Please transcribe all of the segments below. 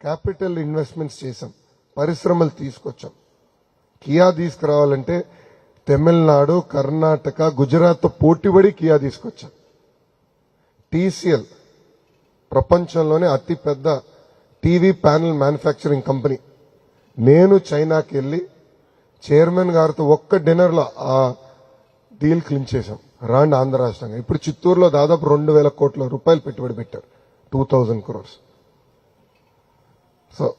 Capital investments చేశాం. పరిశ్రమలు తీసుకొచ్చాం. కియా తీసుకురావాలంటే తమిళనాడు కర్ణాటక గుజరాత్తో పోటీపడి కియా తీసుకొచ్చాం. టీసీఎల్ ప్రపంచంలోనే అతిపెద్ద టీవీ ప్యానల్ మ్యానుఫ్యాక్చరింగ్ కంపెనీ. నేను చైనాకి వెళ్ళి చైర్మన్ గారితో ఒక్క డిన్నర్లో ఆ డీల్ క్లిన్ చేశాం. రాండి ఆంధ్ర రాష్ట్రంగా. ఇప్పుడు చిత్తూరులో దాదాపు రెండు వేల కోట్ల రూపాయలు పెట్టుబడి పెట్టారు. Two thousand crores. సో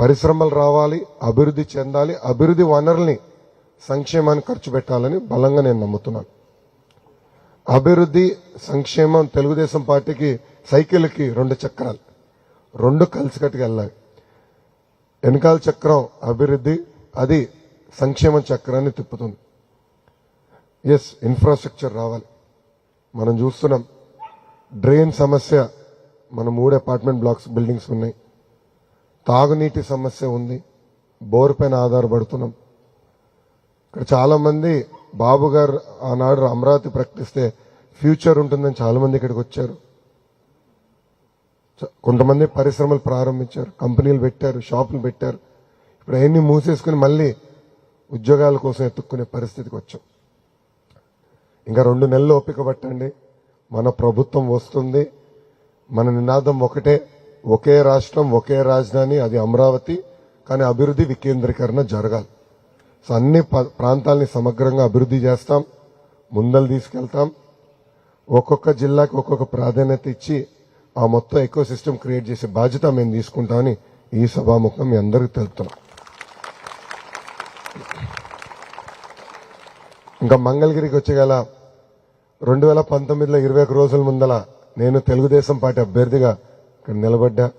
పరిశ్రమలు రావాలి అభివృద్ధి చెందాలి అభివృద్ధి వనరుల్ని సంక్షేమానికి ఖర్చు పెట్టాలని బలంగా నేను నమ్ముతున్నాను. అభివృద్ధి సంక్షేమం తెలుగుదేశం పార్టీకి సైకిల్కి రెండు చక్రాలు. రెండు కలిసికట్టుకు వెళ్ళాలి. వెనకాల చక్రం అభివృద్ధి అది సంక్షేమ చక్రాన్ని తిప్పుతుంది. ఎస్ ఇన్ఫ్రాస్ట్రక్చర్ రావాలి. మనం చూస్తున్నాం డ్రైన్ సమస్య మన మూడు అపార్ట్మెంట్ బ్లాక్స్ బిల్డింగ్స్ ఉన్నాయి. తాగునీటి సమస్య ఉంది. బోర్ పైన ఆధారపడుతున్నాం. ఇక్కడ చాలామంది బాబు గారు ఆనాడు అమరావతి ప్రకటిస్తే ఫ్యూచర్ ఉంటుందని చాలామంది ఇక్కడికి వచ్చారు. కొంతమంది పరిశ్రమలు ప్రారంభించారు. కంపెనీలు పెట్టారు షాపులు పెట్టారు. ఇప్పుడు అవన్నీ మూసేసుకుని మళ్ళీ ఉద్యోగాల కోసం ఎత్తుక్కునే పరిస్థితికి వచ్చాం. ఇంకా రెండు నెలలు ఓపిక పట్టండి. మన ప్రభుత్వం వస్తుంది. మన నినాదం ఒకటే. ఒకే రాష్ట్రం ఒకే రాజధాని అది అమరావతి కానీ అభివృద్ధి వికేంద్రీకరణ జరగాలి. సో అన్ని ప్రాంతాలని ప్రాంతాల్ని సమగ్రంగా అభివృద్ధి చేస్తాం ముందలు తీసుకెళ్తాం. ఒక్కొక్క జిల్లాకు ఒక్కొక్క ప్రాధాన్యత ఇచ్చి ఆ మొత్తం ఎకో సిస్టమ్ క్రియేట్ చేసే బాధ్యత మేము తీసుకుంటామని ఈ సభాముఖం మీ అందరికీ తెలుపుతున్నాం. ఇంకా మంగళగిరికి వచ్చేగల రెండు వేల పంతొమ్మిదిలో ఇరవై ఒక రోజుల ముందల నేను తెలుగుదేశం పార్టీ అభ్యర్థిగా ఇక్కడ నిలబడ్డా.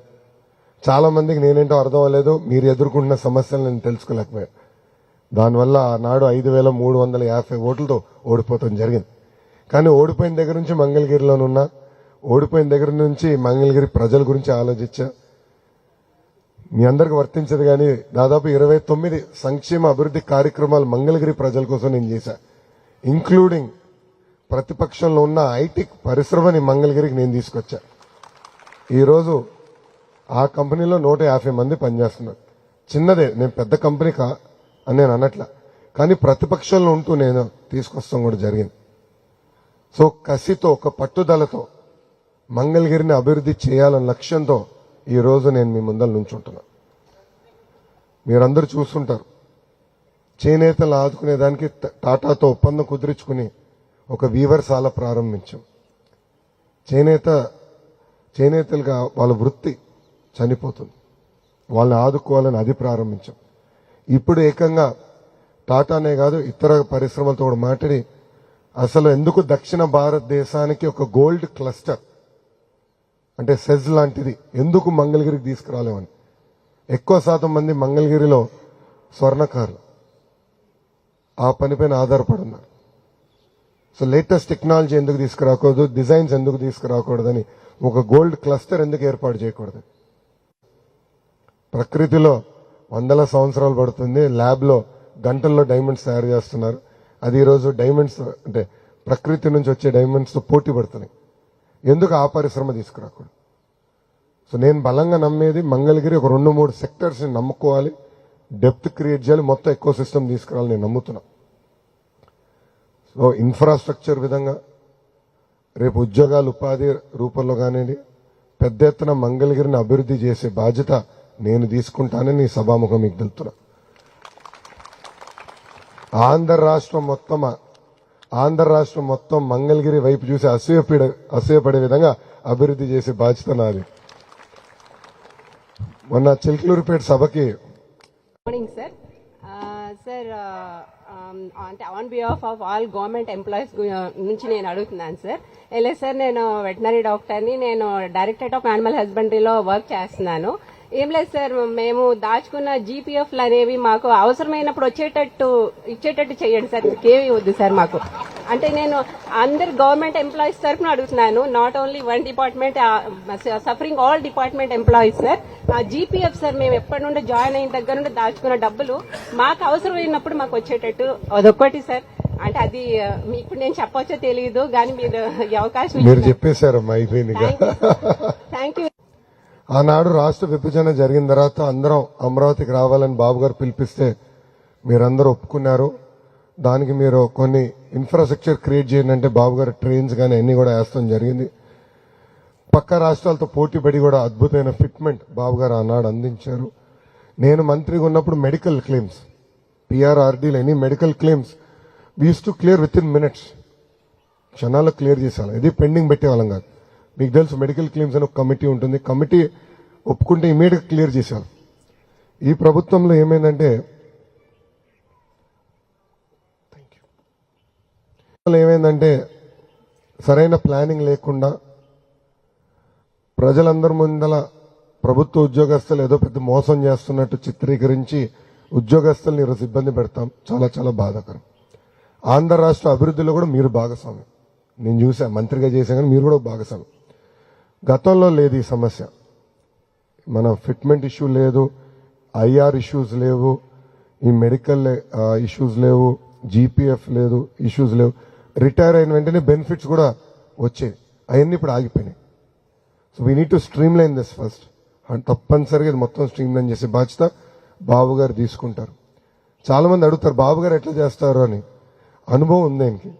చాలా మందికి నేనేంటో అర్థం అవ్వలేదు. మీరు ఎదుర్కొంటున్న సమస్యలు నేను తెలుసుకోలేకపోయా. దానివల్ల ఆనాడు ఐదు వేల మూడు వందల యాభై ఓట్లతో ఓడిపోవటం జరిగింది. కానీ ఓడిపోయిన దగ్గర నుంచి మంగళగిరిలోనున్నా ఓడిపోయిన దగ్గర నుంచి మంగళగిరి ప్రజల గురించి ఆలోచించా. మీ అందరికి వర్తించదు కానీ దాదాపు ఇరవై తొమ్మిది సంక్షేమ అభివృద్ధి కార్యక్రమాలు మంగళగిరి ప్రజల కోసం నేను చేశా. ఇంక్లూడింగ్ ప్రతిపక్షంలో ఉన్న ఐటీ పరిశ్రమని మంగళగిరికి నేను తీసుకొచ్చా. ఈరోజు ఆ కంపెనీలో నూట యాభై మంది పనిచేస్తున్నారు. చిన్నదే నేను పెద్ద కంపెనీ కా అని నేను అనట్లా. కానీ ప్రతిపక్షంలో ఉంటూ నేను తీసుకొస్తాం కూడా జరిగింది. సో కసితో ఒక పట్టుదలతో మంగళగిరిని అభివృద్ధి చేయాలన్న లక్ష్యంతో ఈ రోజు నేను మీ ముందర నుంచుంటున్నా. మీరందరూ చూస్తుంటారు. చేనేతలు ఆదుకునేదానికి టాటాతో ఒప్పందం కుదుర్చుకుని ఒక వీవర్శాల ప్రారంభించాం. చేనేత చేనేతలుగా వాళ్ళ వృత్తి చనిపోతుంది. వాళ్ళని ఆదుకోవాలని అది ప్రారంభించాం. ఇప్పుడు ఏకంగా టాటానే కాదు ఇతర పరిశ్రమలతో కూడా మాట్లాడి అసలు ఎందుకు దక్షిణ భారతదేశానికి ఒక గోల్డ్ క్లస్టర్ అంటే సెజ్ లాంటిది ఎందుకు మంగళగిరికి తీసుకురాలేమని. ఎక్కువ శాతం మంది మంగళగిరిలో స్వర్ణకారులు. ఆ పనిపైన ఆధారపడున్నారు సో లేటెస్ట్ టెక్నాలజీ ఎందుకు తీసుకురాకూడదు? డిజైన్స్ ఎందుకు తీసుకురాకూడదని ఒక గోల్డ్ క్లస్టర్ ఎందుకు ఏర్పాటు చేయకూడదు? ప్రకృతిలో వందల సంవత్సరాలు పడుతుంది. ల్యాబ్లో గంటల్లో డైమండ్స్ తయారు చేస్తున్నారు. అది ఈరోజు డైమండ్స్ అంటే ప్రకృతి నుంచి వచ్చే డైమండ్స్తో పోటీ పడుతున్నాయి. ఎందుకు ఆ పరిశ్రమ తీసుకురాకూడదు? సో నేను బలంగా నమ్మేది మంగళగిరి ఒక రెండు మూడు సెక్టర్స్ని నమ్ముకోవాలి. డెప్త్ క్రియేట్ చేయాలి. మొత్తం ఎక్కువ సిస్టమ్ తీసుకురావాలి నేను నమ్ముతున్నా. సో ఇన్ఫ్రాస్ట్రక్చర్ విధంగా రేపు ఉద్యోగాలు ఉపాధి రూపంలో కానివ్వండి పెద్ద ఎత్తున మంగళగిరిని అభివృద్ధి చేసే బాధ్యత నేను తీసుకుంటానని సభాముఖం మీకు తెలుపుతున్నా. ఆంధ్ర రాష్ట్రం మొత్తం ఆంధ్ర రాష్ట్రం మొత్తం మంగళగిరి వైపు చూసి అసూయపడ అసూయపడే విధంగా అభివృద్ధి చేసే బాధ్యత నాది. మొన్న చిల్కలూరుపేట సభకి మార్నింగ్ సార్ సార్ అంటే on behalf of all government employees నుంచి నేను అడుగుతున్నాను సార్ ఎలా సార్ నేను వెటనరీ డాక్టర్ని నేను డైరెక్టరేట్ ఆఫ్ యానిమల్ హస్బెండరీలో వర్క్ చేస్తున్నాను. ఏం లేదు సార్ మేము దాచుకున్న జీపీఎఫ్లు అనేవి మాకు అవసరమైనప్పుడు వచ్చేటట్టు ఇచ్చేటట్టు చేయండి సార్. ఇంకేమీ వద్దు సార్ మాకు. అంటే నేను అందరు గవర్నమెంట్ ఎంప్లాయీస్ తరఫున అడుగుతున్నాను. Not only one department suffering all department employees sir. ఆ జీపీఎఫ్ సార్ మేము ఎప్పటి నుండి జాయిన్ అయిన దగ్గర నుండి దాచుకున్న డబ్బులు మాకు అవసరమైనప్పుడు మాకు వచ్చేటట్టు అదొక్కటి సార్. అంటే అది ఆ, మీ- ఇప్పుడు నేను చెప్పవచ్చో తెలియదు కానీ మీరు అవకాశం మీరు చెప్పేశారమ్మా అయిపోయింది. థ్యాంక్ యూ ఆనాడు రాష్ట్ర విభజన జరిగిన తర్వాత అందరం అమరావతికి రావాలని బాబు గారు పిలిపిస్తే మీరందరూ ఒప్పుకున్నారు. దానికి మీరు కొన్ని ఇన్ఫ్రాస్ట్రక్చర్ క్రియేట్ చేయండి అంటే బాబు గారు ట్రైన్స్ కానీ అన్నీ కూడా వేస్తాం జరిగింది. పక్క రాష్ట్రాలతో పోటీ పడి కూడా అద్భుతమైన ఫిట్మెంట్ బాబు గారు ఆనాడు అందించారు. నేను మంత్రిగా ఉన్నప్పుడు medical claims పిఆర్ఆర్డీలు any medical claims was to clear within minutes క్షణాల్లో క్లియర్ చేసేవాళ్ళం. ఇది పెండింగ్ పెట్టేవాళ్ళం కాదు. మీకు తెలుసు మెడికల్ క్లెయిమ్స్ అని ఒక కమిటీ ఉంటుంది. కమిటీ ఒప్పుకుంటే ఇమీడియట్గా క్లియర్ చేశారు. ఈ ప్రభుత్వంలో ఏమైందంటే ఏమైందంటే సరైన ప్లానింగ్ లేకుండా ప్రజలందరి ముందల ప్రభుత్వ ఉద్యోగస్తులు ఏదో పెద్ద మోసం చేస్తున్నట్టు చిత్రీకరించి ఉద్యోగస్తుల్ని ఈరోజు ఇబ్బంది పెడతాం. చాలా చాలా బాధాకరం. ఆంధ్ర రాష్ట్ర అభివృద్ధిలో కూడా మీరు భాగస్వామి. నేను చూసా మంత్రిగా చేశాను కానీ మీరు కూడా భాగస్వామి. గతంలో లేదు ఈ సమస్య. మన ఫిట్మెంట్ ఇష్యూ లేదు ఐఆర్ ఇష్యూస్ లేవు ఈ మెడికల్ ఇష్యూస్ లేవు జీపీఎఫ్ లేదు ఇష్యూస్ లేవు. రిటైర్ అయిన వెంటనే బెనిఫిట్స్ కూడా వచ్చేవి. అవన్నీ ఇప్పుడు ఆగిపోయినాయి. So we need to streamline this first తప్పనిసరిగా ఇది మొత్తం స్ట్రీమ్ లైన్ చేసే బాధ్యత బాబు గారు తీసుకుంటారు. చాలామంది అడుగుతారు బాబు గారు ఎట్లా చేస్తారు? అని. అనుభవం ఉంది ఆయనకి.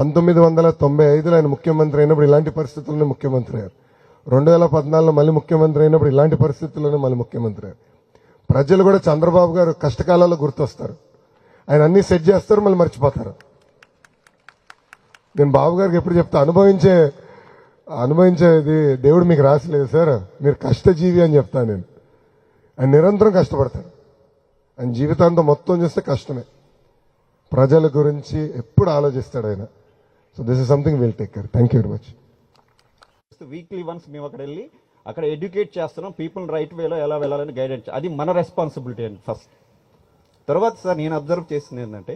పంతొమ్మిది వందల తొంభై ఐదులో ఆయన ముఖ్యమంత్రి అయినప్పుడు ఇలాంటి పరిస్థితుల్లోనే ముఖ్యమంత్రి అయ్యారు. రెండు వేల పద్నాలుగులో మళ్ళీ ముఖ్యమంత్రి అయినప్పుడు ఇలాంటి పరిస్థితుల్లోనే మళ్ళీ ముఖ్యమంత్రి అయ్యారు. ప్రజలు కూడా చంద్రబాబు గారు కష్టకాలాల్లో గుర్తొస్తారు. ఆయన అన్ని సెట్ చేస్తారు మళ్ళీ మర్చిపోతారు. నేను బాబు గారికి ఎప్పుడు చెప్తా అనుభవించే అనుభవించేది దేవుడు మీకు రాసలేదు సార్. మీరు కష్టజీవి అని చెప్తాను నేను. ఆయన నిరంతరం కష్టపడతారు. ఆయన జీవితాంతం మొత్తం చూస్తే కష్టమే. ప్రజల గురించి ఎప్పుడు ఆలోచిస్తాడు ఆయన. So this is something will take care thank you very much weekly once మేము అక్కడ వెళ్ళి అక్కడ ఎడ్యుకేట్ చేస్తున్నాం పీపుల్ రైట్ వేలో ఎలా వెళ్ళాలని గైడెన్స్ అది మన రెస్పాన్సిబిలిటీ అండి ఫస్ట్ తర్వాత సార్ నేను అబ్జర్వ్ చేసింది ఏంటంటే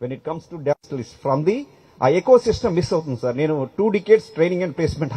when it comes to list from the uh ecosystem miss అవుతుంది సార్. నేను two decades training and placement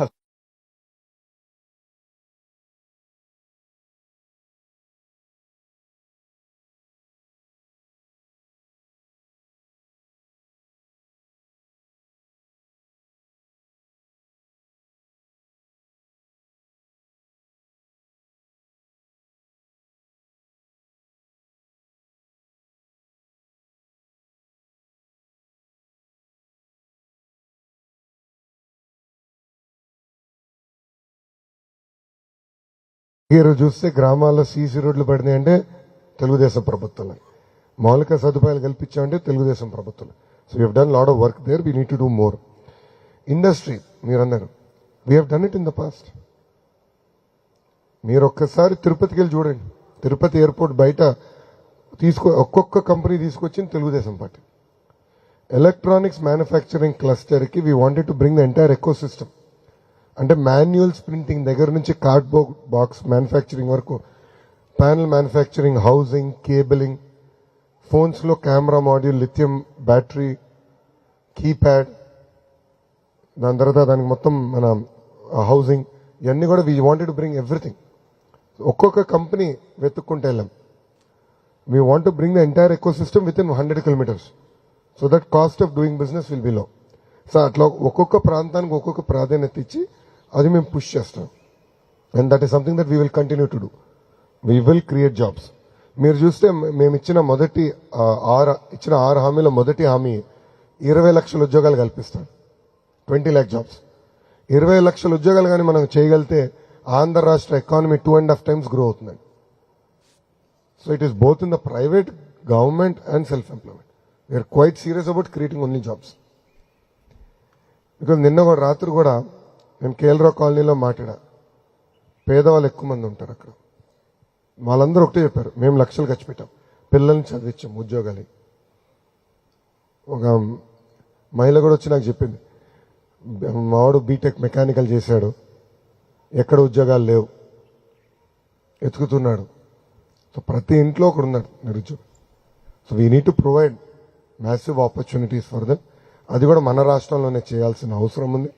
ఈరోజు చూస్తే గ్రామాల్లో సీసీ రోడ్లు పడినాయి అంటే తెలుగుదేశం ప్రభుత్వమే. మౌలిక సదుపాయాలు కల్పించామంటే తెలుగుదేశం ప్రభుత్వం so you done lot of work there we need to do more industry మీరు అన్నారు we have done it in the past మీరు ఒక్కసారి తిరుపతికి వెళ్ళి చూడండి. తిరుపతి ఎయిర్పోర్ట్ బయట తీసుకో ఒక్కొక్క కంపెనీ తీసుకొచ్చింది Telugu Desam party. Electronics manufacturing క్లస్టర్కి we wanted to bring the entire ecosystem అంటే మాన్యువల్స్ ప్రింటింగ్ దగ్గర నుంచి కార్డ్బోర్డ్ బాక్స్ మ్యానుఫ్యాక్చరింగ్ వరకు ప్యానల్ మ్యానుఫ్యాక్చరింగ్ హౌసింగ్ కేబులింగ్ ఫోన్స్లో camera module lithium battery keypad దాని తర్వాత దానికి మొత్తం మన హౌసింగ్ ఇవన్నీ కూడా we wanted to bring everything ఒక్కొక్క కంపెనీ వెతుక్కుంటూ వెళ్ళాం. We want to bring the entire ecosystem within hundred kilometers so that cost of doing business will be low so అట్లా ఒక్కొక్క ప్రాంతానికి ఒక్కొక్క ప్రాధాన్యత ఇచ్చి అది మేము పుష్ చేస్తాం. And that is something that we will continue to do we will create jobs మీరు చూస్తే మేము ఇచ్చిన మొదటి ఆరు ఇచ్చిన ఆరు హామీల మొదటి హామీ ఇరవై లక్షల ఉద్యోగాలు కల్పిస్తాం. ట్వంటీ ల్యాక్ జాబ్స్ ఇరవై లక్షల ఉద్యోగాలు కానీ మనం చేయగలిగితే ఆంధ్ర రాష్ట్ర economy two and half times grow అవుతుందండి. So it is both in the private government and self employment we're quite serious about creating only jobs because నిన్న కూడా రాత్రి కూడా నేను కేఎల్రావు కాలనీలో మాట్లాడా. పేదవాళ్ళు ఎక్కువ మంది ఉంటారు అక్కడ. వాళ్ళందరూ ఒకటే చెప్పారు మేము లక్షలు ఖర్చు పెట్టాం. పిల్లల్ని చదివించాం ఉద్యోగాలు. ఒక మహిళ కూడా వచ్చి నాకు చెప్పింది మావాడు బీటెక్ మెకానికల్ చేశాడు ఎక్కడ ఉద్యోగాలు లేవు ఎతుకుతున్నాడు. సో ప్రతి ఇంట్లో ఒకడు ఉన్నాడు నిరుద్యోగం so we need to provide massive opportunities for them అది కూడా మన రాష్ట్రంలోనే చేయాల్సిన అవసరం ఉంది.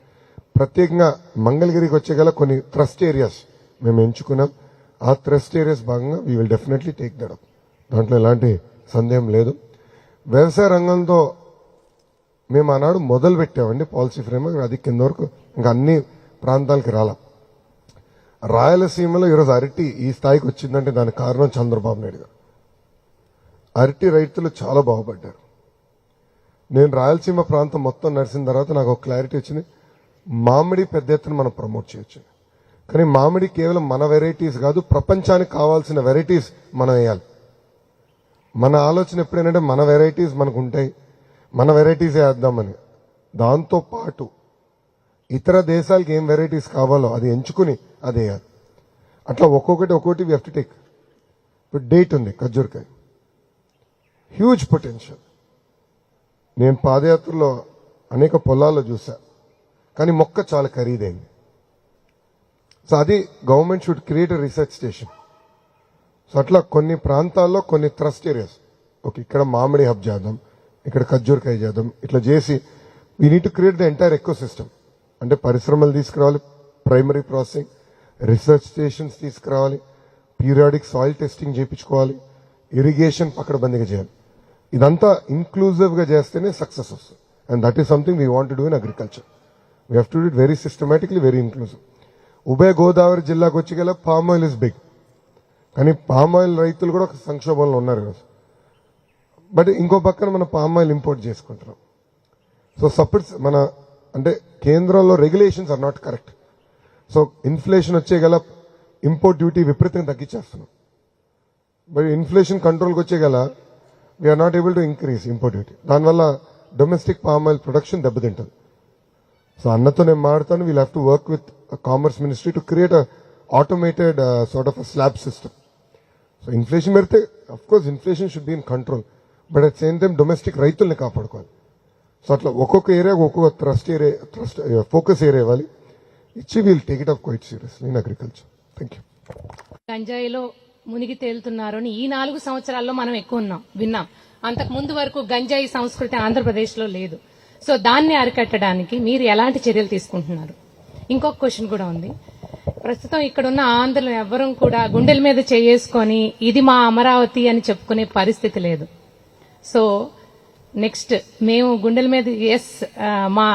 ప్రత్యేకంగా మంగళగిరికి వచ్చే గల కొన్ని ట్రస్ట్ ఏరియాస్ మేము ఎంచుకున్నాం. ఆ ట్రస్ట్ ఏరియాస్ భాగంగా we will definitely take that up దాంట్లో ఎలాంటి సందేహం లేదు. వ్యవసాయ రంగంతో మేము ఆనాడు మొదలు పెట్టామండి. పాలసీ ఫ్రేమ్ అది కింద వరకు ఇంకా అన్ని ప్రాంతాలకి రాలా. రాయలసీమలో ఈరోజు అరటి ఈ స్థాయికి వచ్చిందంటే దానికి కారణం చంద్రబాబు నాయుడు గారు. అరటి రైతులు చాలా బాగుపడ్డారు. నేను రాయలసీమ ప్రాంతం మొత్తం నడిచిన తర్వాత నాకు ఒక క్లారిటీ వచ్చింది. మామిడి పెద్ద ఎత్తున మనం ప్రమోట్ చేయొచ్చు. కానీ మామిడి కేవలం మన వెరైటీస్ కాదు ప్రపంచానికి కావాల్సిన వెరైటీస్ మనం వేయాలి. మన ఆలోచన ఎప్పుడైనా మన వెరైటీస్ మనకు ఉంటాయి. మన వెరైటీస్ వేద్దామని. దాంతో పాటు ఇతర దేశాలకు ఏం వెరైటీస్ కావాలో అది ఎంచుకుని అది వేయాలి. అట్లా ఒక్కొక్కటి ఒక్కొక్కటి వి టు టేక్ ఇప్పుడు డేట్ ఉంది ఖర్జూర్కాయ. హ్యూజ్ పొటెన్షియల్ నేను పాదయాత్రలో అనేక పొలాల్లో చూసా కానీ మొక్క చాలా ఖరీదైంది. సో అది government should create research station so అట్లా కొన్ని ప్రాంతాల్లో కొన్ని ట్రస్ట్ ఏరియాస్ ఓకే ఇక్కడ మామిడి హబ్ చేద్దాం ఇక్కడ ఖర్జూరకాయ చేద్దాం ఇట్లా చేసి we need to create the entire ecosystem అంటే పరిశ్రమలు తీసుకురావాలి ప్రైమరీ ప్రాసెసింగ్ రీసెర్చ్ స్టేషన్స్ తీసుకురావాలి పీరియాడిక్ సాయిల్ టెస్టింగ్ చేయించుకోవాలి ఇరిగేషన్ పక్కడబందిగా చేయాలి. ఇదంతా ఇన్క్లూజివ్గా చేస్తేనే సక్సెస్ వస్తుంది. And that is something we want do in agriculture we have to do it very systematically very inclusive ఉభయ గోదావరి జిల్లాకు వచ్చి గల పామ్ ఆయిల్ ఇస్ బిగ్ కానీ పామ్ ఆయిల్ రైతులు కూడా ఒక సంక్షోభంలో ఉన్నారు ఈరోజు. బట్ ఇంకో పక్కన మనం పామ్ ఆయిల్ ఇంపోర్ట్ చేసుకుంటున్నాం. సో సపరేట్ మన అంటే కేంద్రంలో regulations are not correct so inflation వచ్చే గల ఇంపోర్ట్ డ్యూటీ విపరీతంగా తగ్గించేస్తున్నాం. బట్ ఇన్ఫ్లేషన్ కంట్రోల్కి వచ్చే గల we're not able to increase import duty దానివల్ల డొమెస్టిక్ పామ్ ఆయిల్ ప్రొడక్షన్ దెబ్బతింటుంది. సో అన్నతో నేను మాట్లాడతాను. We'll have to work with commerce ministry to create automated sort of slab system so inflation పెడితే of course inflation should be in control but at same time domestic రైతుల్ని కాపాడుకోవాలి. So అట్లా ఒక్కొక్క area ఒక్కొక్క thrust area thrust focus area ఇవ్వాలి ఇచ్చి we'll take it up quite seriously in agriculture thank you గంజాయిలో మునిగి తేలుతున్నారు అని ఈ నాలుగు సంవత్సరాల్లో మనం ఎక్కువ ఉన్నాం విన్నాం. అంతకు ముందు వరకు గంజాయి సంస్కృతి ఆంధ్రప్రదేశ్లో లేదు. సో దాన్ని అరికట్టడానికి మీరు ఎలాంటి చర్యలు తీసుకుంటున్నారు? ఇంకొక క్వశ్చన్ కూడా ఉంది. ప్రస్తుతం ఇక్కడున్న ఆంధ్రులు ఎవ్వరూ కూడా గుండెల మీద చేసుకొని ఇది మా అమరావతి అని చెప్పుకునే పరిస్థితి లేదు. సో నెక్స్ట్ మేము గుండెల మీద ఎస్ మా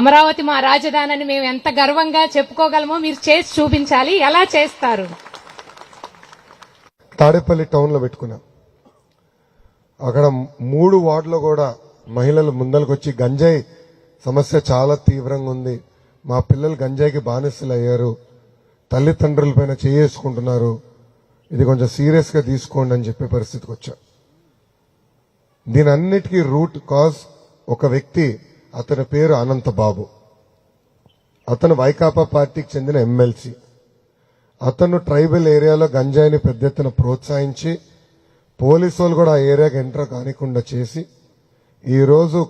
అమరావతి మా రాజధాని అని మేము ఎంత గర్వంగా చెప్పుకోగలమో మీరు చేసి చూపించాలి. ఎలా చేస్తారు? తాడేపల్లి టౌన్లో పెట్టుకున్నాం. అక్కడ మూడు వార్డులో కూడా మహిళలు ముందలకు వచ్చి గంజాయి సమస్య చాలా తీవ్రంగా ఉంది. మా పిల్లలు గంజాయికి బానిసలు అయ్యారు తల్లిదండ్రుల పైన చేసుకుంటున్నారు ఇది కొంచెం సీరియస్గా తీసుకోండి అని చెప్పే పరిస్థితికి వచ్చా. దీని అన్నిటికీ రూట్ కాజ్ ఒక వ్యక్తి అతని పేరు అనంత బాబు. అతను వైకాపా పార్టీకి చెందిన ఎమ్మెల్సీ. అతను ట్రైబల్ ఏరియాలో గంజాయిని పెద్ద ఎత్తున ప్రోత్సహించి పోలీసు వాళ్ళు కూడా ఆ ఏరియాకి ఎంటర్ కానికుండా చేసి ఈరోజు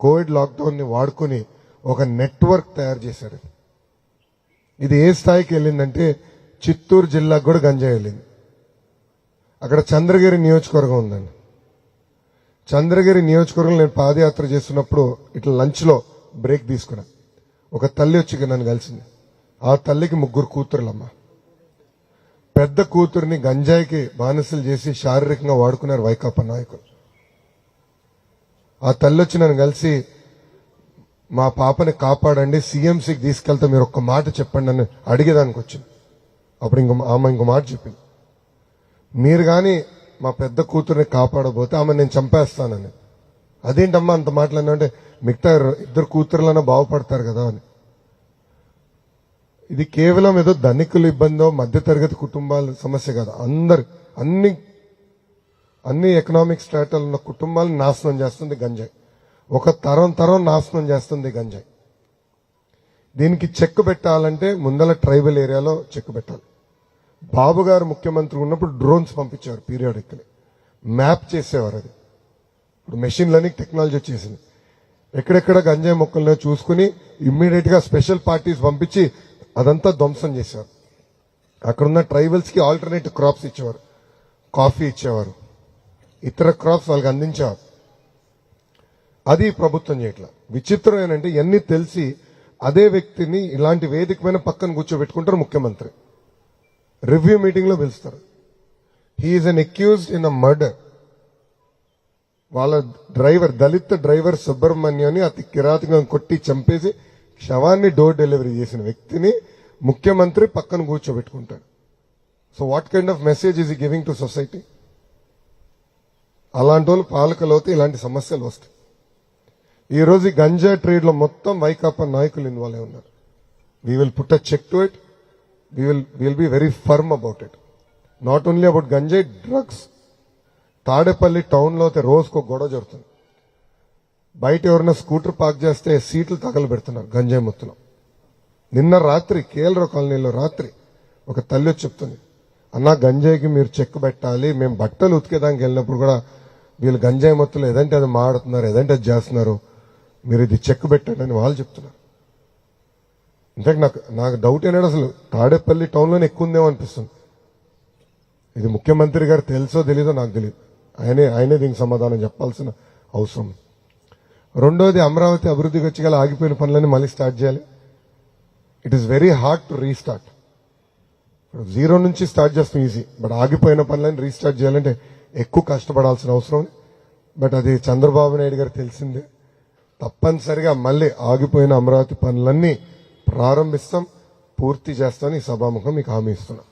కోవిడ్ లాక్డౌన్ని వాడుకొని వాడుకుని ఒక నెట్వర్క్ తయారు చేశారు. ఇది ఏ స్థాయికి వెళ్ళిందంటే చిత్తూరు జిల్లాకు కూడా గంజాయి వెళ్ళింది. అక్కడ చంద్రగిరి నియోజకవర్గం ఉందండి. చంద్రగిరి నియోజకవర్గంలో నేను పాదయాత్ర చేస్తున్నప్పుడు ఇట్లా లంచ్లో బ్రేక్ తీసుకున్నా. ఒక తల్లి వచ్చి నన్ను కలిసింది. ఆ తల్లికి ముగ్గురు కూతురులమ్మ. పెద్ద కూతుర్ని గంజాయికి బానిసలు చేసి శారీరకంగా వాడుకున్నారు వైకాపా నాయకులు. ఆ తల్లి వచ్చి నన్ను కలిసి మా పాపని కాపాడండి సీఎంసీకి తీసుకెళ్తే మీరు ఒక్క మాట చెప్పండి అని అడిగేదానికి వచ్చింది. అప్పుడు ఇంకో ఆమె ఇంకో మాట చెప్పింది. మీరు కానీ మా పెద్ద కూతుర్ని కాపాడబోతే ఆమె నేను చంపేస్తానని. అదేంటమ్మా అంత మాటలు అంటే మిగతా ఇద్దరు కూతురులన్నా బాగుపడతారు కదా అని. ఇది కేవలం ఏదో ధనికుల ఇబ్బందో మధ్యతరగతి కుటుంబాల సమస్య కాదు. అందరు అన్ని అన్ని ఎకనామిక్ స్ట్రాటాలు ఉన్న కుటుంబాలను నాశనం చేస్తుంది గంజాయి. ఒక తరం తరం నాశనం చేస్తుంది గంజాయి. దీనికి చెక్ పెట్టాలంటే ముందల ట్రైబల్ ఏరియాలో చెక్ పెట్టాలి. బాబు గారు ముఖ్యమంత్రి ఉన్నప్పుడు డ్రోన్స్ పంపించారు పీరియాడిక్లీ మ్యాప్ చేసేవారు అది. ఇప్పుడు మెషిన్ లెర్నింగ్ టెక్నాలజీ వచ్చేసింది. ఎక్కడెక్కడ గంజాయి మొక్కలను చూసుకుని ఇమ్మీడియట్గా స్పెషల్ పార్టీస్ పంపించి అదంతా ధ్వంసం చేశారు అక్కడున్న ట్రైబల్స్కి ఆల్టర్నేటివ్ క్రాప్స్ ఇచ్చేవారు. కాఫీ ఇచ్చేవారు. ఇతర క్రాప్స్ వాళ్ళకి అందించారు అది ప్రభుత్వం చేయట్ల. విచిత్రం ఏంటంటే ఇవన్నీ తెలిసి అదే వ్యక్తిని ఇలాంటి వేదిక పైన పక్కన కూర్చోబెట్టుకుంటారు ముఖ్యమంత్రి. రివ్యూ మీటింగ్లో పిలుస్తారు he's an accused in a murder వాళ్ళ డ్రైవర్ దళిత డ్రైవర్ సుబ్రహ్మణ్యాన్ని అతి కిరాతకంగా కొట్టి చంపేసి శవాన్ని డోర్ డెలివరీ చేసిన వ్యక్తిని ముఖ్యమంత్రి పక్కన కూర్చోబెట్టుకుంటాడు. So what kind of message is giving to society అలాంటి వాళ్ళు పాలకులు అవుతే ఇలాంటి సమస్యలు వస్తాయి. ఈరోజు ఈ గంజా ట్రేడ్లో మొత్తం వైకాపా నాయకులు ఇన్వాల్వ్ అయి ఉన్నారు. We will put a check to it we will will be very firm about it not only about ganja drugs Tadepalli టౌన్లో అయితే రోజుకు గొడవ జరుగుతుంది. బయట ఎవరైనా స్కూటర్ పార్క్ చేస్తే సీట్లు తగలు పెడుతున్నారు గంజాయి మొత్తంలో. నిన్న రాత్రి కేఎల్రావు కాలనీలో రాత్రి ఒక తల్లి వచ్చి చెప్తుంది అన్న గంజాయికి మీరు చెక్ పెట్టాలి. మేము బట్టలు ఉతికేదానికి వెళ్ళినప్పుడు కూడా వీళ్ళు గంజాయి మొత్తంలో ఏదంటే అది మాడుతున్నారు ఏదంటే అది చేస్తున్నారు మీరు ఇది చెక్ పెట్టండి అని వాళ్ళు చెప్తున్నారు. ఇంతకు నాకు నాకు డౌట్ ఏంటంటే అసలు తాడేపల్లి టౌన్లోనే ఎక్కువ ఉందేమో అనిపిస్తుంది. ఇది ముఖ్యమంత్రి గారు తెలుసో తెలీదో నాకు తెలియదు ఆయనే ఆయనే దీనికి సమాధానం చెప్పాల్సిన అవసరం. రెండోది అమరావతి అభివృద్ధికి వచ్చి గల ఆగిపోయిన పనులన్నీ మళ్ళీ స్టార్ట్ చేయాలి. It is very hard to restart zero నుంచి స్టార్ట్ చేస్తాం ఈజీ బట్ ఆగిపోయిన పనులని రీస్టార్ట్ చేయాలంటే ఎక్కువ కష్టపడాల్సిన అవసరం బట్ అది చంద్రబాబు నాయుడు గారు తెలిసిందే. తప్పనిసరిగా మళ్ళీ ఆగిపోయిన అమరావతి పనులన్నీ ప్రారంభిస్తాం పూర్తి చేస్తామని సభాముఖం మీకు హామీ ఇస్తున్నాం.